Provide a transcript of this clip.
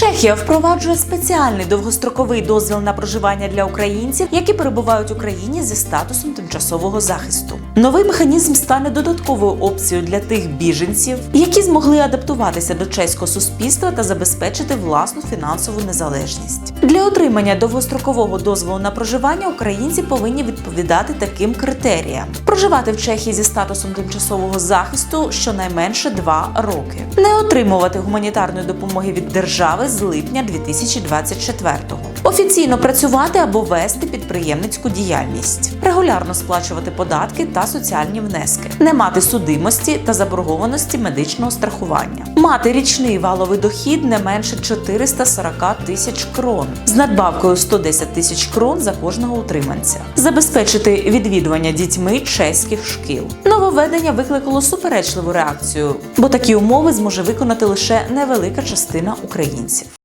Чехія впроваджує спеціальний довгостроковий дозвіл на проживання для українців, які перебувають в Україні зі статусом тимчасового захисту. Новий механізм стане додатковою опцією для тих біженців, які змогли адаптуватися до чеського суспільства та забезпечити власну фінансову незалежність. Для отримання довгострокового дозволу на проживання українці повинні відповідати таким критеріям: проживати в Чехії зі статусом тимчасового захисту щонайменше 2 роки, не отримувати гуманітарної допомоги від держави з липня 2024-го, офіційно працювати або вести підприємницьку діяльність, регулярно сплачувати податки та соціальні внески, не мати судимості та заборгованості медичного страхування, мати річний валовий дохід не менше 440 тисяч крон з надбавкою 110 тисяч крон за кожного утриманця, забезпечити відвідування дітьми чеських шкіл. Нововведення викликало суперечливу реакцію, бо такі умови зможе виконати лише невелика частина українців.